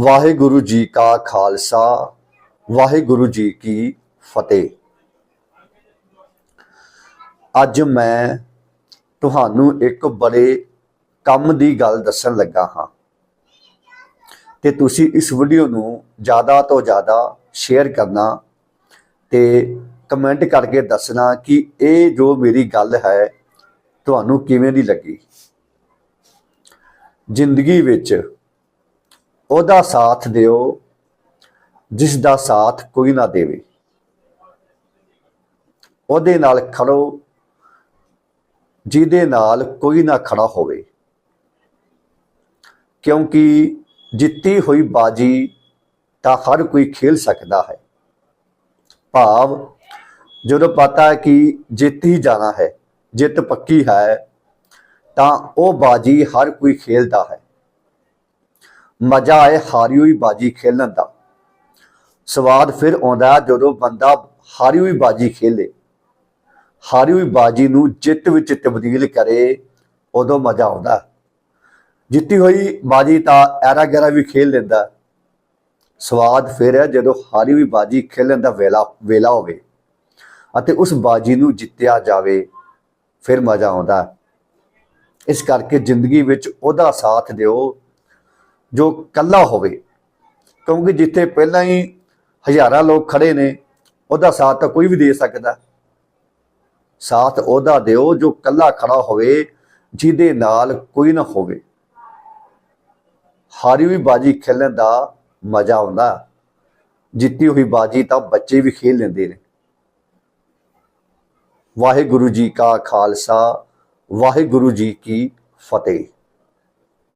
ਵਾਹਿਗੁਰੂ ਜੀ ਕਾ ਖਾਲਸਾ, ਵਾਹਿਗੁਰੂ ਜੀ ਕੀ ਫਤਿਹ। ਅੱਜ ਮੈਂ ਤੁਹਾਨੂੰ ਇੱਕ ਬੜੇ ਕੰਮ ਦੀ ਗੱਲ ਦੱਸਣ ਲੱਗਾ ਹਾਂ। ਤੇ ਤੁਸੀਂ ਇਸ ਵੀਡੀਓ ਨੂੰ ਜ਼ਿਆਦਾ ਤੋਂ ਜ਼ਿਆਦਾ ਸ਼ੇਅਰ ਕਰਨਾ ਤੇ ਕਮੈਂਟ ਕਰਕੇ ਦੱਸਣਾ ਕਿ ਇਹ ਜੋ ਮੇਰੀ ਗੱਲ ਹੈ, ਤੁਹਾਨੂੰ ਕਿਵੇਂ ਦੀ ਲੱਗੀ? ਜ਼ਿੰਦਗੀ ਵਿੱਚ ਉਹਦਾ ਸਾਥ ਦਿਓ ਜਿਸ ਦਾ ਸਾਥ ਕੋਈ ਨਾ ਦੇਵੇ। ਉਹਦੇ ਨਾਲ ਖੜੋ, ਜਿਹਦੇ ਨਾਲ ਕੋਈ ਨਾ ਖੜਾ ਹੋਵੇ। ਕਿਉਂਕਿ ਜਿੱਤੀ ਹੋਈ ਬਾਜੀ ਤਾਂ ਹਰ ਕੋਈ ਖੇਲ ਸਕਦਾ ਹੈ। ਭਾਵ, ਜਦੋਂ ਪਤਾ ਹੈ ਕਿ ਜਿੱਤ ਹੀ ਜਾਣਾ ਹੈ, ਜਿੱਤ ਪੱਕੀ ਹੈ, ਤਾਂ ਉਹ ਬਾਜੀ ਹਰ ਕੋਈ ਖੇਲਦਾ ਹੈ। ਮਜ਼ਾ ਆਏ ਹਾਰੀ ਹੋਈ ਬਾਜੀ ਖੇਲਣ ਦਾ। ਸਵਾਦ ਫਿਰ ਆਉਂਦਾ ਜਦੋਂ ਬੰਦਾ ਹਾਰੀ ਹੋਈ ਬਾਜੀ ਖੇਲੇ। ਹਾਰੀ ਹੋਈ ਬਾਜੀ ਨੂੰ ਜਿੱਤ ਵਿੱਚ ਤਬਦੀਲ ਕਰੇ, ਉਦੋਂ ਮਜ਼ਾ ਆਉਂਦਾ। ਜਿੱਤੀ ਹੋਈ ਬਾਜੀ ਤਾਂ ਐਰਾ ਗੈਰਾ ਵੀ ਖੇਲ ਲੈਂਦਾ। ਸਵਾਦ ਫਿਰ ਹੈ ਜਦੋਂ ਹਾਰੀ ਹੋਈ ਬਾਜੀ ਖੇਲਣ ਦਾ ਵੇਲਾ ਵੇਲਾ ਹੋਵੇ ਅਤੇ ਉਸ ਬਾਜੀ ਨੂੰ ਜਿੱਤਿਆ ਜਾਵੇ, ਫਿਰ ਮਜ਼ਾ ਆਉਂਦਾ। ਇਸ ਕਰਕੇ ਜ਼ਿੰਦਗੀ ਵਿੱਚ ਉਹਦਾ ਸਾਥ ਦਿਓ। ਜੋ ਕੱਲਾ ਹੋਵੇ, ਕਿਉਂਕਿ ਜਿੱਥੇ ਪਹਿਲਾਂ ਹੀ ਹਜ਼ਾਰਾਂ ਲੋਕ ਖੜੇ ਨੇ, ਉਹਦਾ ਸਾਥ ਤਾਂ ਕੋਈ ਵੀ ਦੇ ਸਕਦਾ। ਸਾਥ ਉਹਦਾ ਦਿਓ ਜੋ ਕੱਲਾ ਖੜਾ ਹੋਵੇ, ਜਿਹਦੇ ਨਾਲ ਕੋਈ ਨਾ ਹੋਵੇ। ਹਾਰੀ ਵੀ ਬਾਜੀ ਖੇਲਣ ਦਾ ਮਜ਼ਾ ਆਉਂਦਾ। ਜਿੱਤੀ ਹੋਈ ਬਾਜੀ ਤਾਂ ਬੱਚੇ ਵੀ ਖੇਲ ਲੈਂਦੇ ਨੇ। ਵਾਹਿਗੁਰੂ ਜੀ ਕਾ ਖਾਲਸਾ, ਵਾਹਿਗੁਰੂ ਜੀ ਕੀ ਫਤਿਹ।